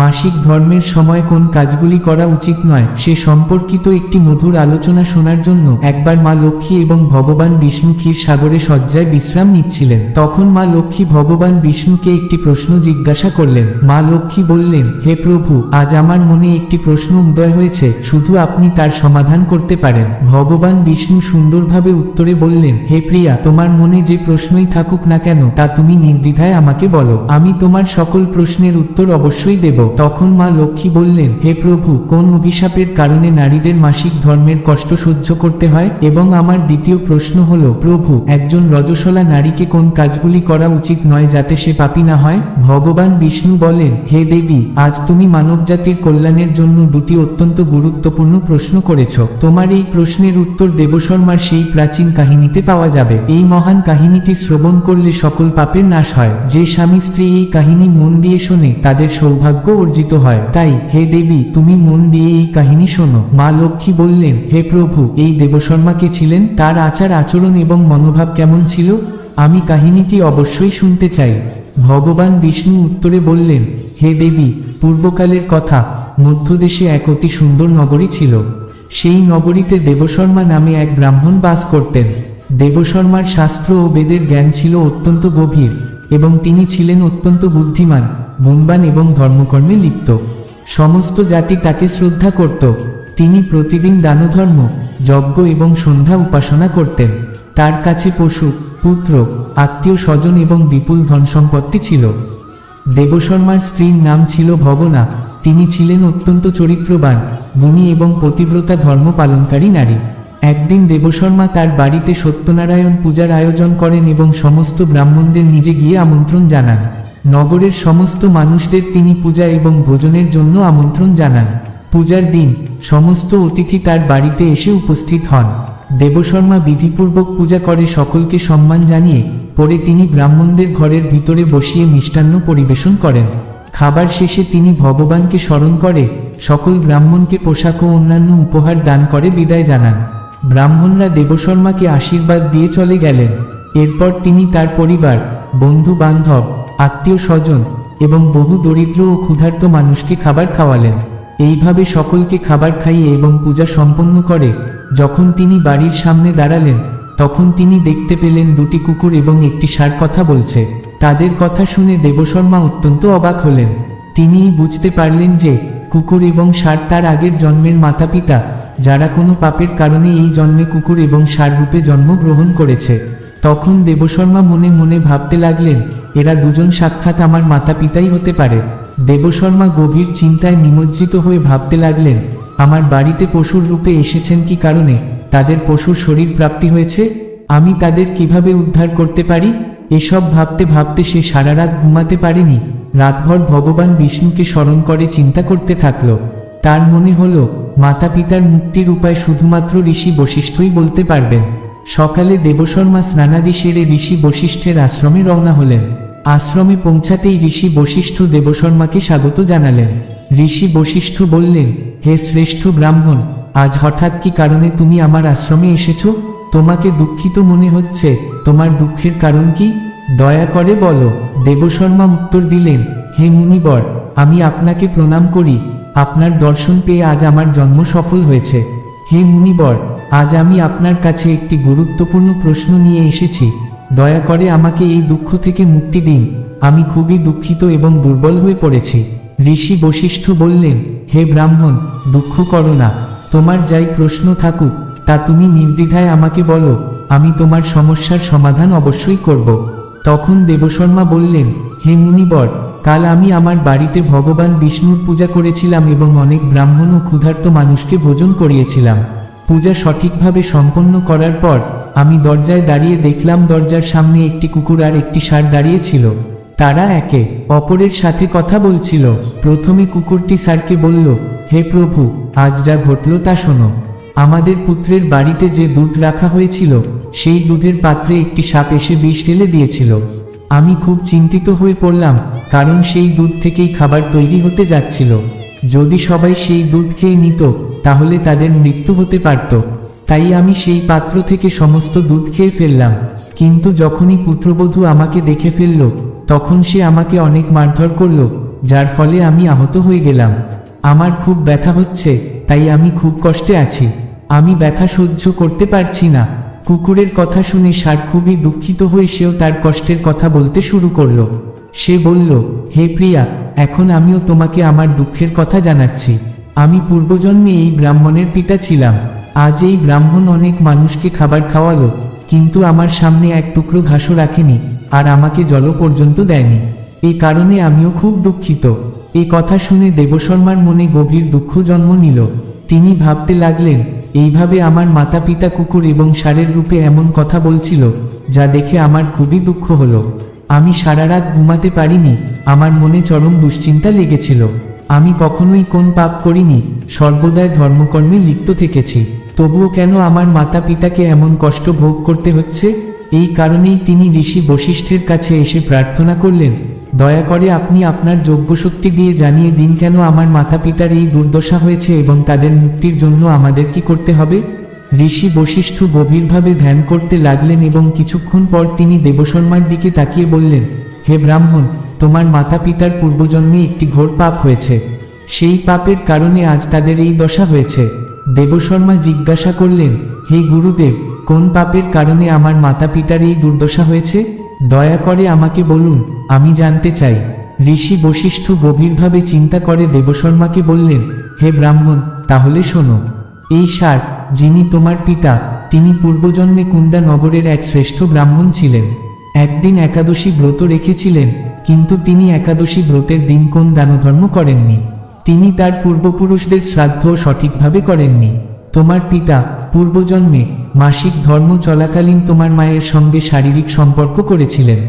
মাসিক ধর্মের সময় কোন কাজগুলি করা উচিত নয়, সে সম্পর্কিত একটি মধুর আলোচনা শোনার জন্য একবার মা লক্ষ্মী এবং ভগবান বিষ্ণু ক্ষীর সাগরে শয্যায় বিশ্রাম নিচ্ছিলেন। তখন মা লক্ষ্মী ভগবান বিষ্ণুকে একটি প্রশ্ন জিজ্ঞাসা করলেন। মা লক্ষ্মী বললেন, হে প্রভু, আজ আমার মনে একটি প্রশ্ন উদয় হয়েছে, শুধু আপনি তার সমাধান করতে পারেন। ভগবান বিষ্ণু সুন্দরভাবে উত্তরে বললেন, হে প্রিয়া, তোমার মনে যে প্রশ্নই থাকুক না কেন, তা তুমি নির্দ্বিধায় আমাকে বলো। আমি তোমার সকল প্রশ্নের উত্তর অবশ্যই দেব। তখন মা লক্ষ্মী বললেন, হে প্রভু, কোন অভিশাপের কারণে নারীদের মাসিক ধর্মের কষ্ট সহ্য করতে হয়? এবং আমার দ্বিতীয় প্রশ্ন হল, প্রভু, একজন রজস্বলা নারীকে কোন কাজগুলি করা উচিত নয় যাতে সে পাপি না হয়? ভগবান বিষ্ণু বলেন, হে দেবী, আজ তুমি মানবজাতির কল্যাণের জন্য দুটি অত্যন্ত গুরুত্বপূর্ণ প্রশ্ন করেছ। তোমার এই প্রশ্নের উত্তর দেবশর্মার সেই প্রাচীন কাহিনীতে পাওয়া যাবে। এই মহান কাহিনীটি শ্রবণ করলে সকল পাপের নাশ হয়। যে স্বামী স্ত্রী এই কাহিনী মন দিয়ে শোনে, তাদের সৌভাগ্য অর্জিত হয়। তাই, হে দেবী, তুমি মন দিয়ে এই কাহিনী শোনো। মা লক্ষ্মী বললেন, হে প্রভু, এই দেবশর্মা কে ছিলেন? তার আচার, আচরণ এবং মনোভাব কেমন ছিল? আমি কাহিনীটি অবশ্যই শুনতে চাই। ভগবান বিষ্ণু উত্তরে বললেন, হে দেবী, পূর্বকালের কথা, মধ্যদেশে এক অতি সুন্দর নগরী ছিল। সেই নগরীতে দেবশর্মা নামে এক ব্রাহ্মণ বাস করতেন। দেবশর্মার শাস্ত্র ও বেদের জ্ঞান ছিল অত্যন্ত গভীর এবং তিনি ছিলেন অত্যন্ত বুদ্ধিমান। গুণবান এবং ধর্মকর্মে লিপ্ত। সমস্ত জাতি তাকে শ্রদ্ধা করত। তিনি প্রতিদিন দানধর্ম, যজ্ঞ এবং সন্ধ্যা উপাসনা করতেন। তার কাছে পশু, পুত্র, আত্মীয় স্বজন এবং বিপুল ধন সম্পত্তি ছিল। দেবশর্মার স্ত্রীর নাম ছিল ভবনা তিনি ছিলেন অত্যন্ত চরিত্রবান, গুণী এবং পতিব্রতা ধর্ম পালনকারী নারী। একদিন দেবশর্মা তার বাড়িতে সত্যনারায়ণ পূজার আয়োজন করেন এবং সমস্ত ব্রাহ্মণদের নিজে গিয়ে আমন্ত্রণ জানান। নগরের সমস্ত মানুষদের তিনি পূজা এবং ভোজনের জন্য আমন্ত্রণ জানান। পূজার দিন সমস্ত অতিথি তার বাড়িতে এসে উপস্থিত হন। দেবশর্মা বিধিপূর্বক পূজা করে সকলকে সম্মান জানিয়ে পরে তিনি ব্রাহ্মণদের ঘরের ভিতরে বসিয়ে মিষ্টান্ন পরিবেশন করেন। খাবার শেষে তিনি ভগবানকে স্মরণ করে সকল ব্রাহ্মণকে পোশাক ও অন্যান্য উপহার দান করে বিদায় জানান। ব্রাহ্মণরা দেবশর্মাকে আশীর্বাদ দিয়ে চলে গেলেন। এরপর তিনি তার পরিবার বন্ধু বান্ধব আত্মীয় স্বজন এবং বহু দরিদ্র ও ক্ষুধার্ত মানুষকে খাবার খাওয়ালেন। এইভাবে সকলকে খাবার খাইয়ে এবং পূজা সম্পন্ন করে, যখন তিনি বাড়ির সামনে দাঁড়ালেন, তখন তিনি দেখতে পেলেন দুটি কুকুর এবং একটি সার কথা বলছে। তাদের কথা শুনে দেবশর্মা অত্যন্ত অবাক হলেন। তিনি বুঝতে পারলেন যে, কুকুর এবং ষাঁড় তার আগের জন্মের মাতা পিতা যারা কোনো পাপের কারণে এই জন্মে কুকুর এবং ষাঁড় রূপে জন্মগ্রহণ করেছে। তখন দেবশর্মা মনে মনে ভাবতে লাগলেন এরা দুজন সাক্ষাৎ আমার মাতা পিতাই হতে পারে। দেবশর্মা গভীর চিন্তায় নিমজ্জিত হয়ে ভাবতে লাগলেন, আমার বাড়িতে পশুর রূপে এসেছেন কি কারণে? তাদের পশুর শরীর প্রাপ্তি হয়েছে? আমি তাদের কীভাবে উদ্ধার করতে পারি? এসব ভাবতে ভাবতে সে সারা রাত ঘুমাতে পারেনি। রাতভর ভগবান বিষ্ণুকে স্মরণ করে চিন্তা করতে থাকল। তার মনে হল মাতা পিতার মুক্তির উপায় শুধুমাত্র ঋষি বশিষ্ঠই বলতে পারবেন। সকালে দেবশর্মা স্নানাদি সেরে ঋষি বশিষ্ঠের আশ্রমে রওনা হলেন। আশ্রমে পৌঁছাতেই ঋষি বশিষ্ঠ দেবশর্মাকে স্বাগত জানালেন। ঋষি বশিষ্ঠ বললেন, হে শ্রেষ্ঠ ব্রাহ্মণ, আজ হঠাৎ কি কারণে তুমি আমার আশ্রমে এসেছ? তোমাকে দুঃখিত মনে হচ্ছে। তোমার দুঃখের কারণ কি? দয়া করে বলো। দেবশর্মা উত্তর দিলেন, হে মুনিবর, আমি আপনাকে প্রণাম করি। আপনার দর্শন পেয়ে আজ আমার জন্ম সফল হয়েছে। হে মুনিবর, আজ আমি আপনার কাছে একটি গুরুত্বপূর্ণ প্রশ্ন নিয়ে এসেছি। দয়া করে আমাকে এই দুঃখ থেকে মুক্তি দিন। আমি খুবই দুঃখিত এবং দুর্বল হয়ে পড়েছি। ঋষি বশিষ্ঠ বললেন, হে ব্রাহ্মণ, দুঃখ করো না। তোমার যাই প্রশ্ন থাকুক, তা তুমি নির্দ্বিধায় আমাকে বলো। আমি তোমার সমস্যার সমাধান অবশ্যই করব। তখন দেবশর্মা বললেন, হে মুনিবর, কাল আমি আমার বাড়িতে ভগবান বিষ্ণুর পূজা করেছিলাম এবং অনেক ব্রাহ্মণ ও ক্ষুধার্ত মানুষকে ভোজন করিয়েছিলাম। পূজা সঠিকভাবে সম্পন্ন করার পর আমি দরজায় দাঁড়িয়ে দেখলাম দরজার সামনে একটি কুকুর আর একটি ষাঁড় দাঁড়িয়েছিল তারা একে অপরের সাথে কথা বলছিল। প্রথমে কুকুরটি স্যারকে বলল, হে প্রভু, আজ যা ঘটল তা শোনো। আমাদের পুত্রের বাড়িতে যে দুধ রাখা হয়েছিল, সেই দুধের পাত্রে একটি সাপ এসে বিষ ঢেলে দিয়েছিল। আমি খুব চিন্তিত হয়ে পড়লাম, কারণ সেই দুধ থেকেই খাবার তৈরি হতে যাচ্ছিল। যদি সবাই সেই দুধ খেয়ে নিত, তাহলে তাদের মৃত্যু হতে পারত। তাই আমি সেই পাত্র থেকে সমস্ত দুধ খেয়ে ফেললাম। কিন্তু যখনই পুত্রবধূ আমাকে দেখে ফেলল, তখন সে আমাকে অনেক মারধর করল, যার ফলে আমি আহত হয়ে গেলাম। আমার খুব ব্যথা হচ্ছে, তাই আমি খুব কষ্টে আছি। আমি ব্যথা সহ্য করতে পারছি না। কুকুরের কথা শুনে ষাট খুবই দুঃখিত হয়ে সেও তার কষ্টের কথা বলতে শুরু করল। সে বলল, হে প্রিয়া, এখন আমিও তোমাকে আমার দুঃখের কথা জানাচ্ছি। আমি পূর্বজন্মে এই ব্রাহ্মণের পিতা ছিলাম। আজ এই ব্রাহ্মণ অনেক মানুষকে খাবার খাওয়ালো, কিন্তু আমার সামনে এক টুকরো ঘাসও রাখেনি, আর আমাকে জল পর্যন্ত দেয়নি। এই কারণে আমিও খুব দুঃখিত। এই কথা শুনে দেবশর্মার মনে গভীর দুঃখ জন্ম নিল। তিনি ভাবতে লাগলেন, এইভাবে আমার মাতা পিতা কুকুর এবং সারের রূপে এমন কথা বলছিল, যা দেখে আমার খুবই দুঃখ হলো। আমি সারা রাত ঘুমাতে পারিনি, আমার মনে চরম দুশ্চিন্তা লেগেছিল। আমি কখনোই কোন পাপ করিনি, সর্বদাই ধর্মকর্মে লিপ্ত থেকেছি। তবুও কেন আমার মাতা পিতাকে এমন কষ্ট ভোগ করতে হচ্ছে? এই কারণেই তিনি ঋষি বশিষ্ঠের কাছে এসে প্রার্থনা করলেন, দয়া করে আপনি আপনার যোগ্যশক্তি দিয়ে জানিয়ে দিন কেন আমার মাতা পিতার এই দুর্দশা হয়েছে এবং তাদের মুক্তির জন্য আমাদের কি করতে হবে? ঋষি বশিষ্ঠ গভীরভাবে ধ্যান করতে লাগলেন এবং কিছুক্ষণ পর তিনি দেবশর্মার দিকে তাকিয়ে বললেন, হে ব্রাহ্মণ, তোমার মাতা পিতার পূর্বজন্মে একটি ঘোর পাপ হয়েছে। সেই পাপের কারণে আজ তাদের এই দশা হয়েছে। দেবশর্মা জিজ্ঞাসা করলেন, হে গুরুদেব, কোন পাপের কারণে আমার মাতা পিতার এই দুর্দশা হয়েছে? দয়া করে আমাকে বলুন, আমি জানতে চাই। ঋষি বশিষ্ঠ গভীরভাবে চিন্তা করে দেবশর্মাকে বললেন, হে ব্রাহ্মণ, তাহলে শোনো। এই সার যিনি তোমার পিতা, তিনি পূর্বজন্মে কুন্দা নগরের এক শ্রেষ্ঠ ব্রাহ্মণ ছিলেন। একদিন একাদশী ব্রত রেখেছিলেন, কিন্তু তিনি একাদশী ব্রতের দিন কোন দানধর্ম করেননি। তিনি তার পূর্বপুরুষদের শ্রাদ্ধ সঠিকভাবে করেননি। তোমার পিতা, পূর্বজন্মে মাসিক ধর্ম চলাকালীন তোমার মায়ের সঙ্গে শারীরিক সম্পর্ক করেছিলেন।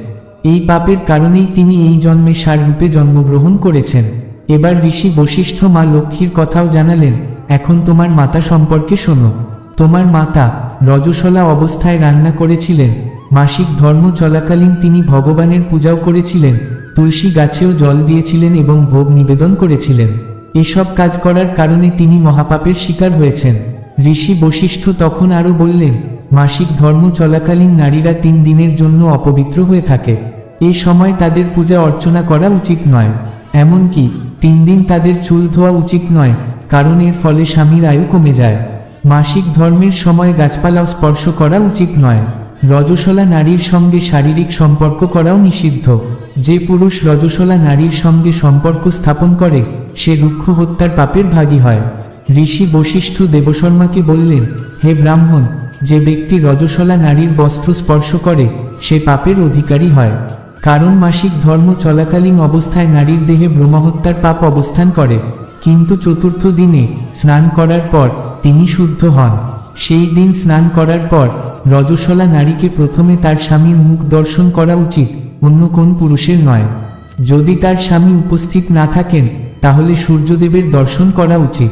এই পাপের কারণেই তিনি এই জন্মে সাররূপে জন্মগ্রহণ করেছেন। এবার ঋষি বশিষ্ঠ মা লক্ষ্মীর কথাও জানালেন, এখন তোমার মাতা সম্পর্কে শোনো। তোমার মাতা রজসলা অবস্থায় রান্না করেছিলেন। মাসিক ধর্ম চলাকালীন তিনি ভগবানের পূজাও করেছিলেন। তুলসী গাছেও জল দিয়েছিলেন এবং ভোগ নিবেদন করেছিলেন। এসব কাজ করার কারণে তিনি মহাপাপের শিকার হয়েছেন। ঋষি বশিষ্ঠ তখন আরও বললেন, মাসিক ধর্ম চলাকালীন নারীরা তিন দিনের জন্য অপবিত্র হয়ে থাকে। এ সময় তাদের পূজা অর্চনা করা উচিত নয়। এমনকি তিন দিন তাদের চুল ধোয়া উচিত নয়, কারণ এর ফলে স্বামীর আয়ু কমে যায়। মাসিক ধর্মের সময় গাছপালাও স্পর্শ করা উচিত নয়। রজসলা নারীর সঙ্গে শারীরিক সম্পর্ক করাও নিষিদ্ধ। যে পুরুষ রজসলা নারীর সঙ্গে সম্পর্ক স্থাপন করে, সে রুক্ষ হত্যার পাপের ভাগী হয়। ঋষি বশিষ্ঠ দেবশর্মাকে বললেন, হে ব্রাহ্মণ, যে ব্যক্তি রজসলা নারীর বস্ত্র স্পর্শ করে, সে পাপের অধিকারী হয়। কারণ মাসিক ধর্ম চলাকালীন অবস্থায় নারীর দেহে ব্রহ্মহত্যার পাপ অবস্থান করে। কিন্তু চতুর্থ দিনে স্নান করার পর তিনি শুদ্ধ হন। সেই দিন স্নান করার পর রজসলা নারীকে প্রথমে তার স্বামীর মুখ দর্শন করা উচিত, অন্য কোন পুরুষের নয়। যদি তার স্বামী উপস্থিত না থাকেন, তাহলে সূর্যদেবের দর্শন করা উচিত।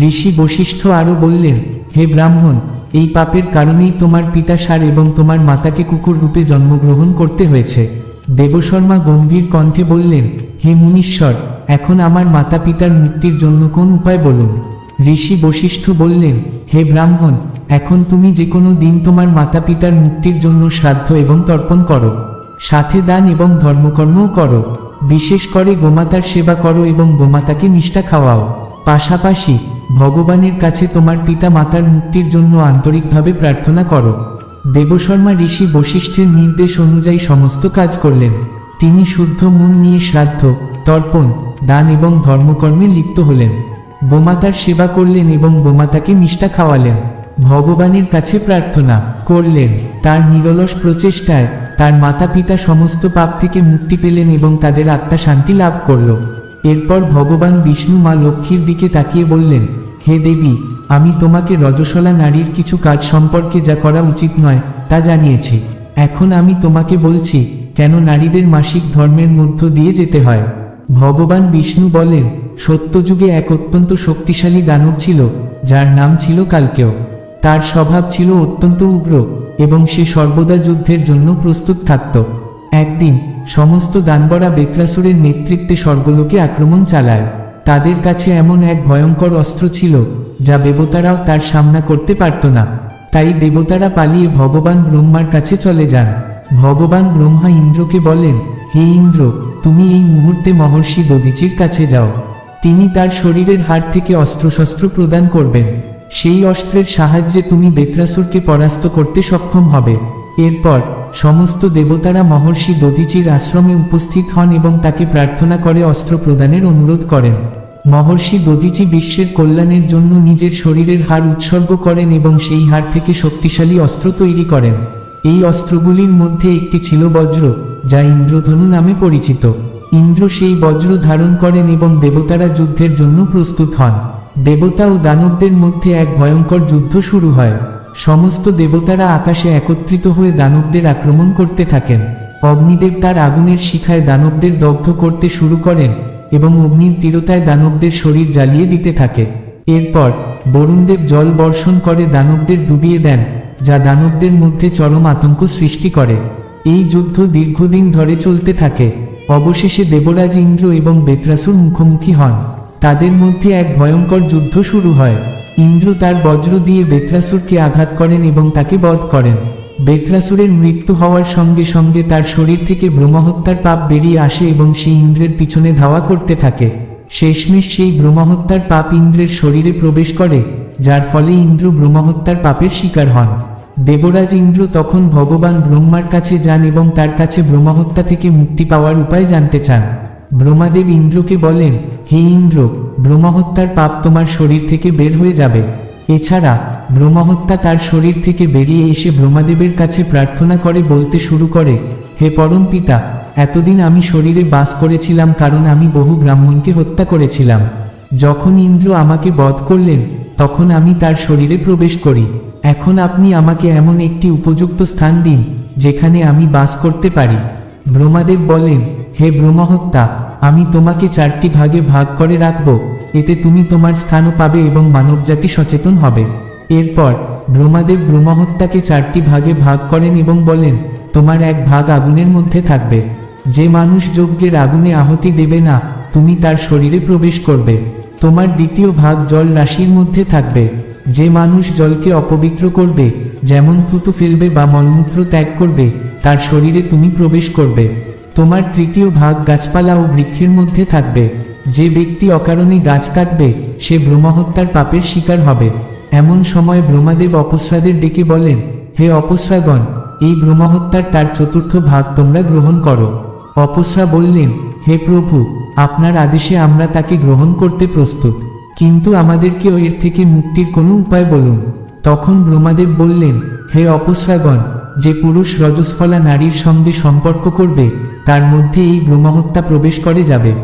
ঋষি বশিষ্ঠ আরও বললেন, হে ব্রাহ্মণ, এই পাপের কারণেই তোমার পিতা সার এবং তোমার মাতাকে কুকুর রূপে জন্মগ্রহণ করতে হয়েছে। দেবশর্মা গম্ভীর কণ্ঠে বললেন, হে মুনীশ্বর, এখন আমার মাতা পিতার মুক্তির জন্য কোন উপায় বলুন? ঋষি বশিষ্ঠ বললেন, হে ব্রাহ্মণ এখন তুমি যে কোনো দিন তোমার মাতা পিতার মুক্তির জন্য শ্রাদ্ধ এবং তর্পণ করো। সাথে দান এবং ধর্মকর্মও করো। বিশেষ করে গোমাতার সেবা করো এবং গোমাতাকে মিষ্টা খাওয়াও। পাশাপাশি ভগবানের কাছে তোমার পিতা মাতার মুক্তির জন্য আন্তরিকভাবে প্রার্থনা করো। দেবশর্মা ঋষি বশিষ্ঠের নির্দেশ অনুযায়ী সমস্ত কাজ করলেন। তিনি শুদ্ধ মন নিয়ে শ্রাদ্ধ, তর্পণ, দান এবং ধর্মকর্মে লিপ্ত হলেন। গোমাতার সেবা করলেন এবং গোমাতাকে মিষ্টা খাওয়ালেন। ভগবানের কাছে প্রার্থনা করলেন। তার নিরলস প্রচেষ্টায় তার মাতা পিতা সমস্ত পাপ থেকে মুক্তি পেলেন এবং তাদের আত্মা শান্তি লাভ করল। এরপর ভগবান বিষ্ণু মা লক্ষ্মীর দিকে তাকিয়ে বললেন, হে দেবী, আমি তোমাকে রজসলা নারীর কিছু কাজ সম্পর্কে যা করা উচিত নয় তা জানিয়েছি। এখন আমি তোমাকে বলছি, কেন নারীদের মাসিক ধর্মের মধ্য দিয়ে যেতে হয়? ভগবান বিষ্ণু বলেন, সত্যযুগে এক অত্যন্ত শক্তিশালী দানব ছিল, যার নাম ছিল কালকেও তার স্বভাব ছিল অত্যন্ত উগ্র এবং সে সর্বদা যুদ্ধের জন্য প্রস্তুত থাকত। একদিন সমস্ত দানবরা বেত্রাসুরের নেতৃত্বে স্বর্গলোকে আক্রমণ চালায়। তাদের কাছে এমন এক ভয়ঙ্কর অস্ত্র ছিল, যা দেবতারাও তার সামনা করতে পারত না। তাই দেবতারা পালিয়ে ভগবান ব্রহ্মার কাছে চলে যান। ভগবান ব্রহ্মা ইন্দ্রকে বলেন, হে ইন্দ্র, তুমি এই মুহূর্তে মহর্ষি দধিচির কাছে যাও। তিনি তার শরীরের হাড় থেকে অস্ত্রশস্ত্র প্রদান করবেন। সেই অস্ত্রের সাহায্যে তুমি বেত্রাসুরকে পরাস্ত করতে সক্ষম হবে। এরপর সমস্ত দেবতারা মহর্ষি দধিচির আশ্রমে উপস্থিত হন এবং তাকে প্রার্থনা করে অস্ত্র প্রদানের অনুরোধ করেন। মহর্ষি দধিচি বিশ্বের কল্যাণের জন্য নিজের শরীরের হার উৎসর্গ করেন এবং সেই হার থেকে শক্তিশালী অস্ত্র তৈরি করেন। এই অস্ত্রগুলির মধ্যে একটি ছিল বজ্র, যা ইন্দ্রধনু নামে পরিচিত। ইন্দ্র সেই বজ্র ধারণ করেন এবং দেবতারা যুদ্ধের জন্য প্রস্তুত হন। দেবতা ও দানবদের মধ্যে এক ভয়ঙ্কর যুদ্ধ শুরু হয়। সমস্ত দেবতারা আকাশে একত্রিত হয়ে দানবদের আক্রমণ করতে থাকেন। অগ্নিদেব তার আগুনের শিখায় দানবদের দগ্ধ করতে শুরু করেন এবং অগ্নির তীরতায় দানবদের শরীর জ্বালিয়ে দিতে থাকে। এরপর বরুণদেব জল বর্ষণ করে দানবদের ডুবিয়ে দেন, যা দানবদের মধ্যে চরম আতঙ্ক সৃষ্টি করে। এই যুদ্ধ দীর্ঘদিন ধরে চলতে থাকে। অবশেষে দেবরাজ ইন্দ্র এবং বেত্রাসুর মুখোমুখি হন। তাদের মধ্যে এক ভয়ঙ্কর যুদ্ধ শুরু হয়। ইন্দ্র তার বজ্র দিয়ে বেত্রাসুরকে আঘাত করেন এবং তাকে বধ করেন। বেত্রাসুরের মৃত্যু হওয়ার সঙ্গে সঙ্গে তার শরীর থেকে ব্রহ্মহত্যার পাপ বেরিয়ে আসে এবং সে ইন্দ্রের পিছনে ধাওয়া করতে থাকে। শেষমেশ সেই ব্রহ্মহত্যার পাপ ইন্দ্রের শরীরে প্রবেশ করে, যার ফলে ইন্দ্র ব্রহ্মহত্যার পাপের শিকার হন। দেবরাজ ইন্দ্র তখন ভগবান ব্রহ্মার কাছে যান এবং তার কাছে ব্রহ্মহত্যা থেকে মুক্তি পাওয়ার উপায় জানতে চান। ব্রহ্মাদেব ইন্দ্রকে বলেন, হে ইন্দ্র, ব্রহ্মহত্যার পাপ তোমার শরীর থেকে বের হয়ে যাবে। এছাড়া ব্রহ্মহত্যা তার শরীর থেকে বেরিয়ে এসে ব্রহ্মাদেবের কাছে প্রার্থনা করে বলতে শুরু করে, হে পরম পিতা, এতদিন আমি শরীরে বাস করেছিলাম কারণ আমি বহু ব্রাহ্মণকে হত্যা করেছিলাম। যখন ইন্দ্র আমাকে বধ করলেন, তখন আমি তার শরীরে প্রবেশ করি। এখন আপনি আমাকে এমন একটি উপযুক্ত স্থান দিন, যেখানে আমি বাস করতে পারি। ব্রহ্মাদেব বলেন হে ব্রহ্মহত্যা, আমি তোমাকে চারটি ভাগে ভাগ করে রাখব। এতে তুমি তোমার স্থানও পাবে এবং মানবজাতি সচেতন হবে। এরপর ব্রহ্মাদেব ব্রহ্মহত্যাকে চারটি ভাগে ভাগ করেন এবং বলেন, তোমার এক ভাগ আগুনের মধ্যে থাকবে। যে মানুষ যজ্ঞের আগুনে আহতি দেবে না, তুমি তার শরীরে প্রবেশ করবে। তোমার দ্বিতীয় ভাগ জল রাশির মধ্যে থাকবে। যে মানুষ জলকে অপবিত্র করবে, যেমন থুতু ফেলবে বা মলমূত্র ত্যাগ করবে, তার শরীরে তুমি প্রবেশ করবে। তোমার তৃতীয় ভাগ গাছপালা ও বৃক্ষের মধ্যে থাকবে। যে ব্যক্তি অকারণে গাছ কাটবে, সে ব্রহ্মহত্যার পাপের শিকার হবে। এমন সময় ব্রহ্মাদেব অপস্রাদের ডেকে বলেন, হে অপস্রাগণ, এই ব্রহ্মহত্যার তার চতুর্থ ভাগ তোমরা গ্রহণ করো। অপসরা বললেন, হে প্রভু, আপনার আদেশে আমরা তাকে গ্রহণ করতে প্রস্তুত। কিন্তু আমাদেরকেও এর থেকে মুক্তির কোনো উপায় বলুন। তখন ব্রহ্মাদেব বললেন, হে অপসরাগণ যে পুরুষ রজস্ফলা নারীর সঙ্গে সম্পর্ক করবে, তার মধ্যে এই ব্রহ্মহত্যা প্রবেশ করে যাবে।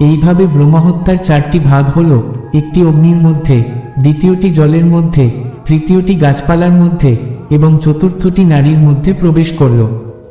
এইভাবে ব্রহ্মহত্যার চারটি ভাগ হল, একটি অগ্নির মধ্যে, দ্বিতীয়টি জলের মধ্যে, তৃতীয়টি গাছপালার মধ্যে এবং চতুর্থটি নারীর মধ্যে প্রবেশ করল।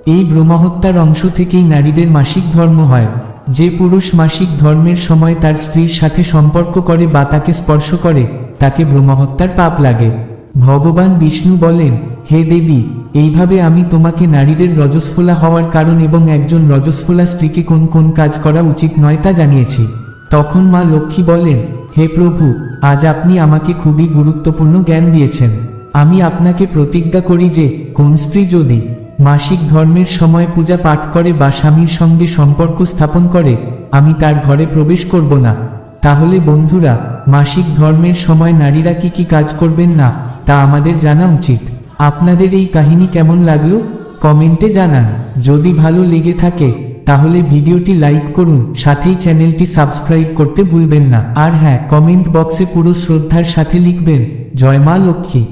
এই ব্রহ্মহত্যার অংশ থেকেই নারীদের মাসিক ধর্ম হয়। যে পুরুষ মাসিক ধর্মের সময় তার স্ত্রীর সাথে সম্পর্ক করে বা তাকে স্পর্শ করে, তাকে ব্রহ্মহত্যার পাপ লাগে। ভগবান বিষ্ণু বলেন, হে দেবী, এইভাবে আমি তোমাকে নারীদের রজস্ফোলা হওয়ার কারণ এবং একজন রজস্ফোলা স্ত্রীকে কোন কোন কাজ করা উচিত নয় তা জানিয়েছি। তখন মা লক্ষ্মী বলেন, হে প্রভু, আজ আপনি আমাকে খুবই গুরুত্বপূর্ণ জ্ঞান দিয়েছেন। আমি আপনাকে প্রতিজ্ঞা করি যে, কোন স্ত্রী যদি মাসিক ধর্মের সময় পূজা পাঠ করে বা স্বামীর সঙ্গে সম্পর্ক স্থাপন করে, আমি তার ঘরে প্রবেশ করব না। তাহলে বন্ধুরা, মাসিক ধর্মের সময় নারীরা কি কি কাজ করবেন না? তা আমাদের জানা উচিত। আপনাদের এই কাহিনী কেমন লাগল? কমেন্টে জানান। যদি ভালো লেগে থাকে, তাহলে ভিডিওটি লাইক করুন, সাথেই চ্যানেলটি সাবস্ক্রাইব করতে ভুলবেন না। আর হ্যাঁ কমেন্ট বক্সে পুরো শ্রদ্ধার সাথে লিখবেন, জয় মা লক্ষ্মী।